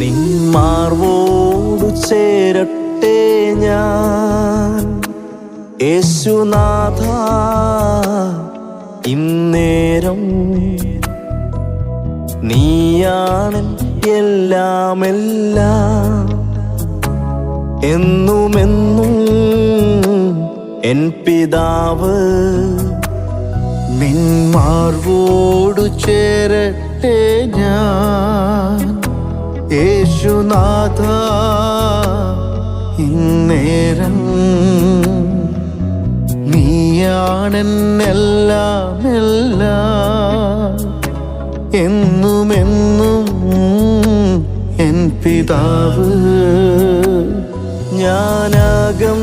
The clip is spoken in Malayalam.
നിന്മാർവോടു ചേരട്ടെ ഞാൻ. യേശുനാഥ ഇന്നേരം നീയാണ് എല്ലാമെല്ലാം. എന്നുമെന്നും എൻ പിതാവ് നിന്മാർവോടു ചേരട്ടെ ഞാൻ. യേശുനാഥ ഇന്നേരം നീയാണെന്നെല്ലാം എല്ലാം എന്നുമെന്നും എൻ പിതാവ് ഞാനാകം